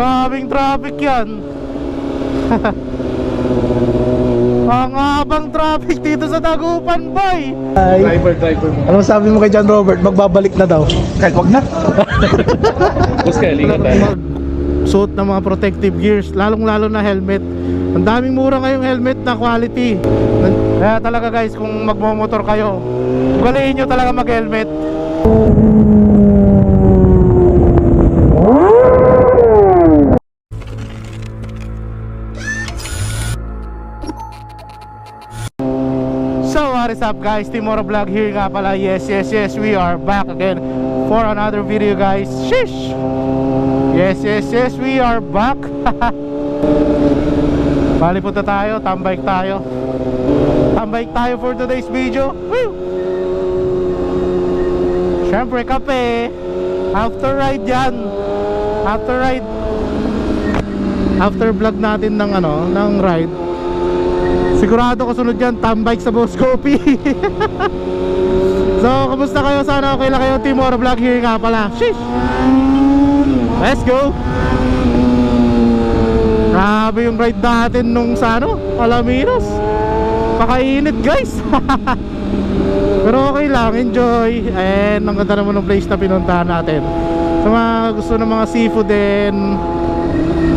Grabing traffic yan. Ang habang traffic dito sa Dagupan, boy. Ay. Driver, driver. Anong sabi mo kay John Robert? Magbabalik na daw. Kahit wag na. Boss kaya, lingat tayo. Suot ng mga protective gears, lalong-lalo na helmet. Ang daming mura ngayong helmet na quality. Kaya talaga guys, kung magmomotor kayo, ugaliin nyo talaga mag-helmet. What is up guys, Timoro Vlog here nga pala. Yes, yes, yes, we are back again for another video guys. Shish! Yes, yes, yes, we are back. Bali punta tayo, tambike tayo. Tambike tayo for today's video. Woo! Siyempre kape. After ride yan. After ride. After vlog natin ng ano, ng ride Sigurado kasunod yan, tambike sa Boss Coffee So, kamusta kayo? Sana okay lang kayo. Timor Vlog here nga pala. Sheesh! Let's go! Grabe yung ride natin nung sa ano, Alaminos Pakainit guys! Pero okay lang, enjoy. And ang ganda naman ng place na pinuntahan natin. Sa mga gusto ng mga seafood din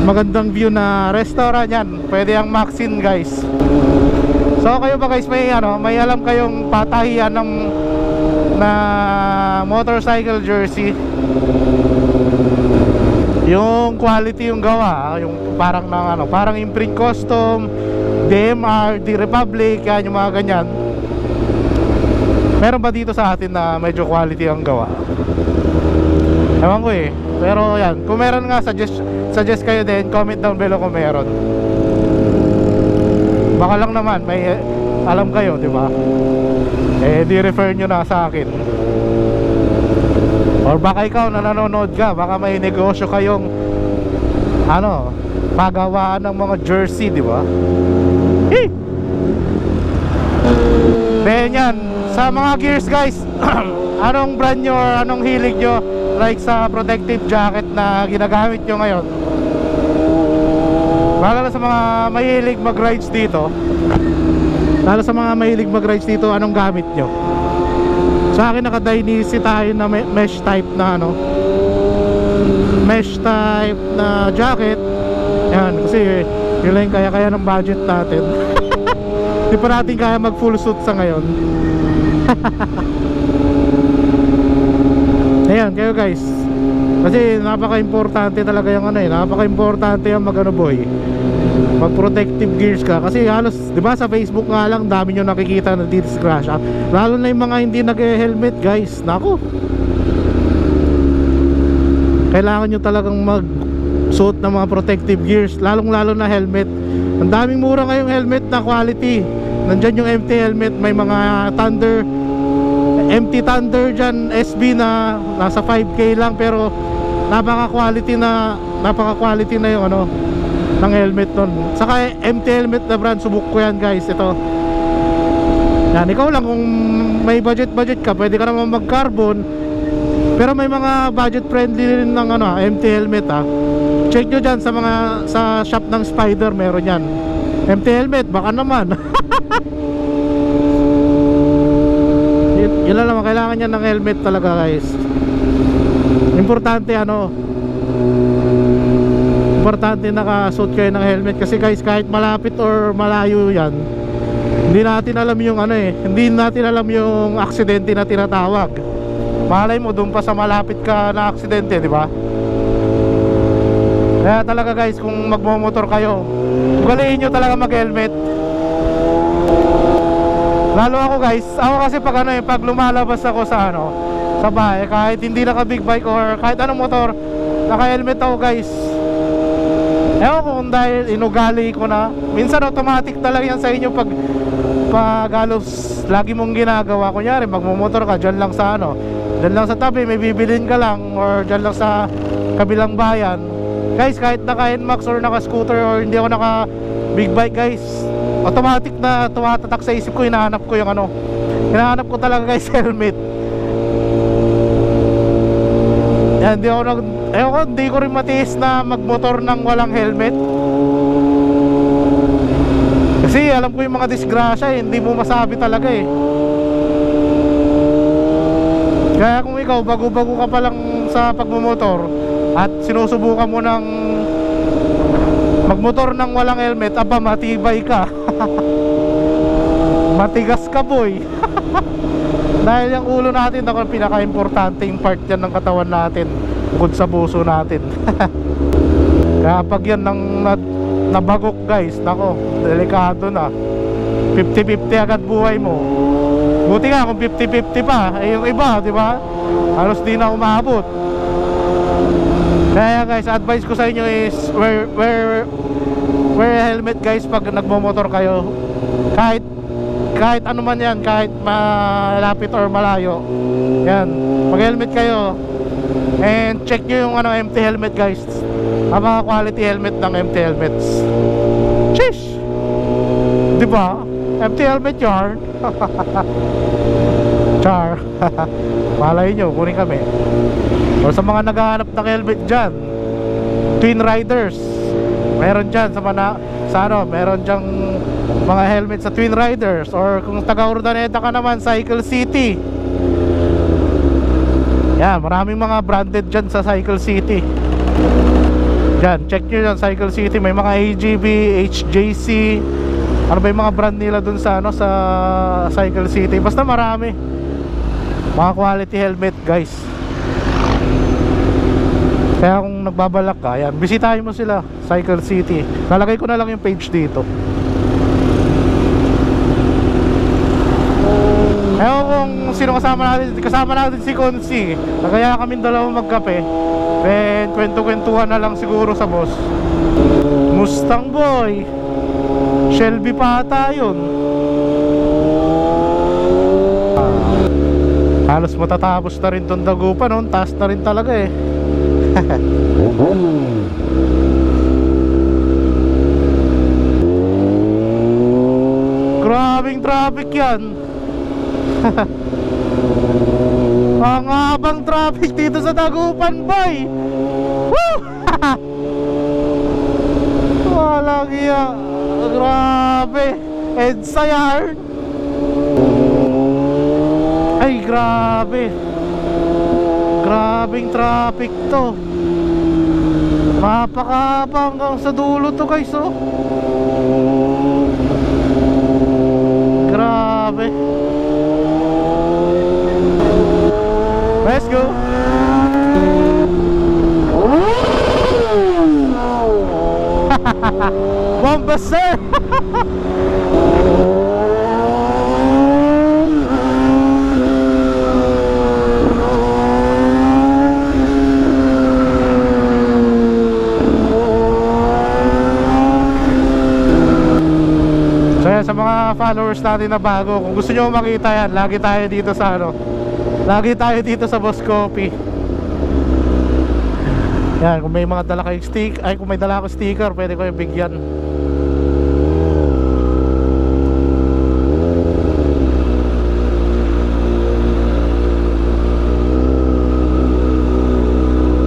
Magandang view na restaurant yan Pwede ang Maxin guys So kayo ba guys may ano, may alam kayong patahian ng na motorcycle jersey? Yung quality yung gawa, yung parang ng ano, parang imprint custom, DMR, The Republic, yan yung mga ganyan. Meron ba dito sa atin na medyo quality ang gawa? Ewan ko eh. Pero yan, kung meron nga suggest suggest kayo din, comment down below kung meron. Baka lang naman may eh, alam kayo, di ba? Eh di refer nyo na sa akin. Or baka ikaw na nanonood ka, baka may negosyo kayong ano, pagawaan ng mga jersey, di ba? Eh! Then sa mga gears guys, anong brand nyo or anong hilig nyo like sa protective jacket na ginagamit nyo ngayon? Lalo na sa mga mahilig mag-rides dito. Lalo sa mga mahilig mag-rides dito Anong gamit nyo? Sa akin naka-Dynasty tayo na me- mesh type na ano. Mesh type na jacket. Yan kasi yun lang kaya-kaya ng budget natin. Hindi pa natin kaya mag full suit sa ngayon. Ayan kayo guys Kasi napaka-importante talaga yung ano eh Napaka-importante yung mag ano boy. Mag protective gears ka. Kasi halos, di ba sa Facebook nga lang Dami nyo nakikita na disgrasya Lalo na yung mga hindi nag-helmet guys. Nako Kailangan nyo talagang mag suot ng mga protective gears Lalong lalo na helmet. Ang daming mura ngayong helmet na quality. Nandyan yung MT helmet. May mga Thunder MT Thunder dyan SB na nasa 5k lang. Pero napaka quality na napaka quality na yung ano ng helmet nun. Saka MT helmet na brand subok ko yan guys. Ito. Yan ikaw lang kung may budget budget ka pwede ka naman mag carbon pero may mga budget friendly rin ng ano MT helmet ha check nyo dyan sa mga sa shop ng Spider meron yan. MT helmet baka naman. Yun, lang kailangan niya ng helmet talaga guys importante ano importante nakasuot kayo ng helmet. Kasi guys kahit malapit or malayo yan hindi natin alam yung ano eh hindi natin alam yung aksidente na tinatawag. Malay mo doon pa sa malapit ka na aksidente di ba? Kaya talaga guys kung magmomotor kayo ugaliin nyo talaga mag helmet Lalo ako guys, ako kasi pag ano eh, pag lumalabas ako sa ano, sa bahay, kahit hindi naka big bike or kahit anong motor, naka helmet ako guys. Ewan ko kung dahil inugali ko na, minsan automatic talaga yan sa inyo pag pag halos lagi mong ginagawa. Kunyari, magmumotor ka, dyan lang sa ano, dyan lang sa tabi, may bibilin ka lang, or dyan lang sa kabilang bayan. Guys, kahit naka NMAX or naka scooter or hindi ako naka big bike guys, automatic na tumatatak sa isip ko hinahanap ko yung ano hinahanap ko talaga guys helmet Yan, di ako nag... Ewan ko, di ko rin matiis na magmotor ng walang helmet. Kasi alam ko yung mga disgrasya, eh, hindi mo masabi talaga eh. Kaya kung ikaw, bago-bago ka pa lang sa pagmumotor at sinusubukan mo ng magmotor ng walang helmet, aba matibay ka. Matigas ka boy. Dahil yung ulo natin, ako yung part yan ng katawan natin bukod sa puso natin. Kaya pag yan nang na, nabagok guys, nako, delikado na. 50-50 agad buhay mo. Buti nga kung 50-50 pa, eh yung iba, di ba? Halos di na umabot. Kaya guys, advice ko sa inyo is wear wear wear helmet guys pag nagmo-motor kayo. Kahit kahit ano man yan, kahit malapit or malayo. Yan, mag-helmet kayo. And check nyo yung ano, empty helmet guys. Ang mga quality helmet ng empty helmets. Sheesh! Di ba? Empty helmet yarn. Char. Malay nyo, kunin kami. O sa mga naghahanap ng helmet dyan, Twin Riders. Meron dyan sa mana sa ano, meron dyang mga helmet sa Twin Riders or kung taga Urdaneta ka naman, Cycle City. Yan, maraming mga branded dyan sa Cycle City. Yan, check nyo yan, Cycle City. May mga AGB, HJC. Ano ba yung mga brand nila dun sa, ano, sa Cycle City. Basta marami. Mga quality helmet, guys. Kaya kung nagbabalak ka, yan, bisitahin mo sila, Cycle City. Lalagay ko na lang yung page dito. Ewan kung sino kasama natin, kasama natin si Konsi. Kaya kami dalawa magkape. Then, kwento-kwentuhan na lang siguro sa boss. Mustang boy. Shelby pa ata yun. Ah, halos matatapos na rin tong dagupan, no? taas na rin talaga eh. Grabing traffic yan. Ang habang traffic dito sa Dagupan, boy. Woo! Walang iya. Grabe. EDSA yarn. Ay, grabe. Grabing traffic to. Mapakahaba hanggang sa dulo to guys, oh. Grabe. Let's go. Bomba sir. Sa mga followers natin na bago, kung gusto nyo makita yan, lagi tayo dito sa ano, lagi tayo dito sa Boss Coffee. Yan, kung may mga dala kayong stick, ay kung may dala akong sticker, pwede ko yung bigyan.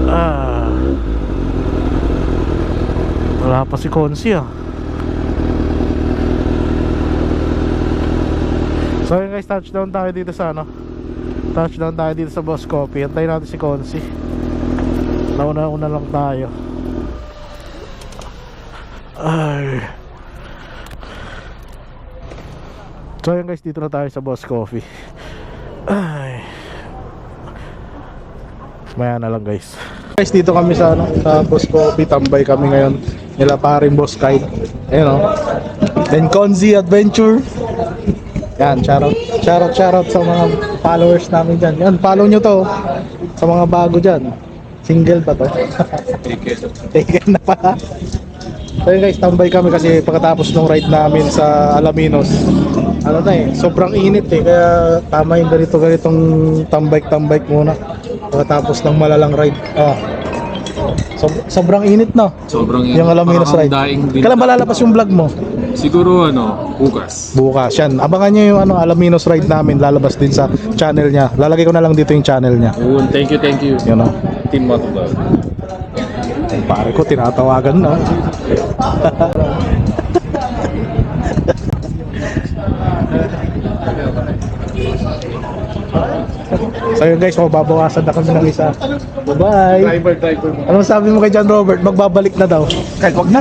Ah. Wala pa si Konsi ah. So yun guys, touchdown tayo dito sa ano Touchdown tayo dito sa Boss Coffee. Antayin natin si Consi. Nauna-una lang tayo. Ay. So yun guys, dito na tayo sa Boss Coffee. Ay. Maya na lang guys. Guys, dito kami sa ano, sa Boss Coffee, tambay kami ngayon. Nila paring Boss Kite. Ayun oh. Then Konzi Adventure. Yan, shoutout, shoutout, shoutout sa mga followers namin dyan. Yan, follow nyo to. Sa mga bago dyan. Single ba to? Taken na pa. So yun guys, tambay kami kasi pagkatapos ng ride namin sa Alaminos, ano na eh, sobrang init eh, kaya tama yung ganito ganitong tambay-tambay muna pagkatapos ng malalang ride. Ah. So, sobrang init na. Sobrang Yung Alaminos parang ride. daing din. Kailan ba lalabas yung vlog mo? Siguro ano, bukas. Bukas yan. Abangan nyo yung ano, Alaminos ride namin. Lalabas din sa channel niya. Lalagay ko na lang dito yung channel niya. Yun, thank you, thank you. Yun know? Team Motovlog. Pare ko, tinatawagan na. so yun guys, mababawasan na kami ng isa. Bye-bye! Driver, driver mo. Anong sabi mo kay John Robert? Magbabalik na daw. Kahit wag na.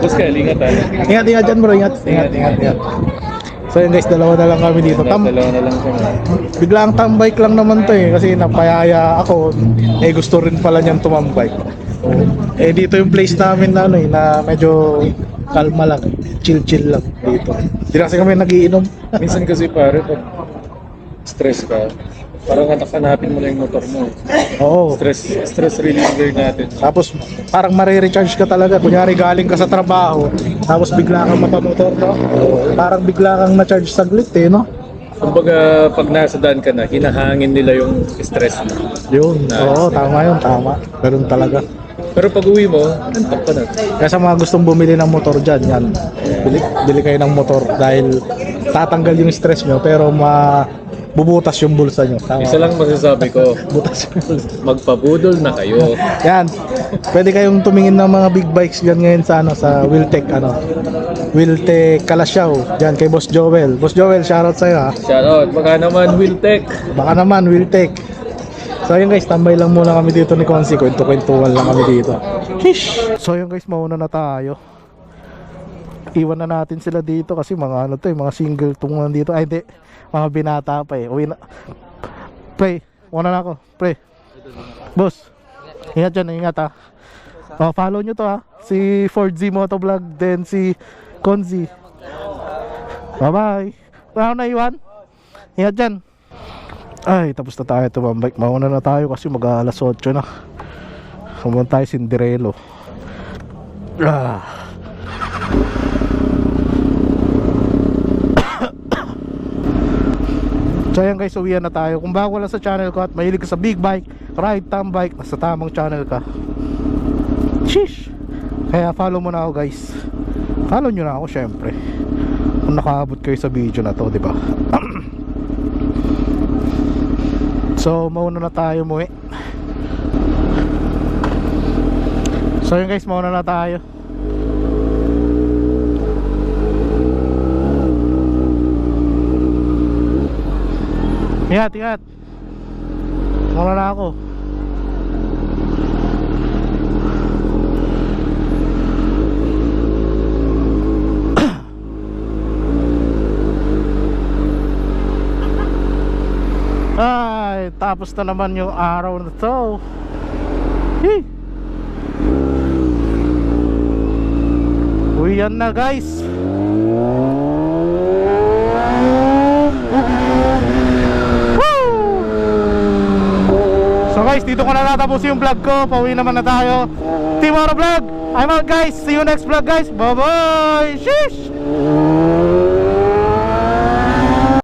Boss Kyle, ingat tayo. Ingat, ingat dyan bro. Ingat, ingat, ingat, ingat. So yun guys, dalawa na lang kami dito. Tam Dalawa na lang kami. biglang tambike lang naman to eh. Kasi napayaya ako. Eh gusto rin pala niyan tumambike. Eh dito yung place namin na ano eh, na medyo kalma lang. Chill-chill lang dito. Hindi na kasi kami nagiinom. Minsan kasi pare, pag stress ka, parang hanapin mo lang yung motor mo. Oo. Stress, stress reliever natin. Tapos parang marirecharge ka talaga. Kunyari galing ka sa trabaho, tapos bigla kang mapamotor, no? Parang bigla kang na-charge saglit eh, no? Kumbaga, pag nasa daan ka na, hinahangin nila yung stress mo. Yun. Oo, tama yun, tama. Ganun talaga. Pero pag uwi mo, antok ka na. Kaya sa mga gustong bumili ng motor dyan, yan. Bili, bili kayo ng motor dahil tatanggal yung stress nyo pero ma bubutas yung bulsa nyo. Tama. Isa lang masasabi ko, Butas yung bulsa. magpabudol na kayo. Yan. Pwede kayong tumingin ng mga big bikes dyan ngayon sa ano sa Wiltec ano. Wiltec Kalasyaw. Diyan kay Boss Joel. Boss Joel, shoutout sa'yo ha. Shoutout, baka naman Wiltec. Baka naman Wiltec. So yun guys, tambay lang muna kami dito ni Consi. Kwento-kwentuhan lang kami dito. Shish! So yun guys, mauna na tayo. Iwan na natin sila dito kasi mga ano to eh, mga single tungan dito. Ay hindi, mga binata pa eh. Uwi na. Pre, una na ako. Pre. Boss. Ingat dyan, ingat ha. Oh, follow nyo to ha. Si Ford Z Motovlog, then si Konzi. Bye bye. Wala na iwan. Ingat dyan. Ay, tapos na tayo tumambike. Mauna na tayo kasi mag alas 8 na. Sumunod tayo Cinderelo. Ah. So ayan guys, uwian na tayo. Kung bago lang sa channel ko at mahilig ka sa big bike, ride, tam bike, nasa tamang channel ka. Sheesh! Kaya follow mo na ako guys. Follow nyo na ako syempre. Kung nakaabot kayo sa video na to, di ba? so, mauna na tayo mo So yun guys, mauna na tayo. Ingat, ingat. Mauna na ako. Ay, tapos na naman yung araw na to. Hey. Uwian na guys. So guys, dito ko na natapos yung vlog ko. Pauwi naman na tayo. Team Oro Vlog. I'm out guys. See you next vlog guys. Bye bye. Sheesh.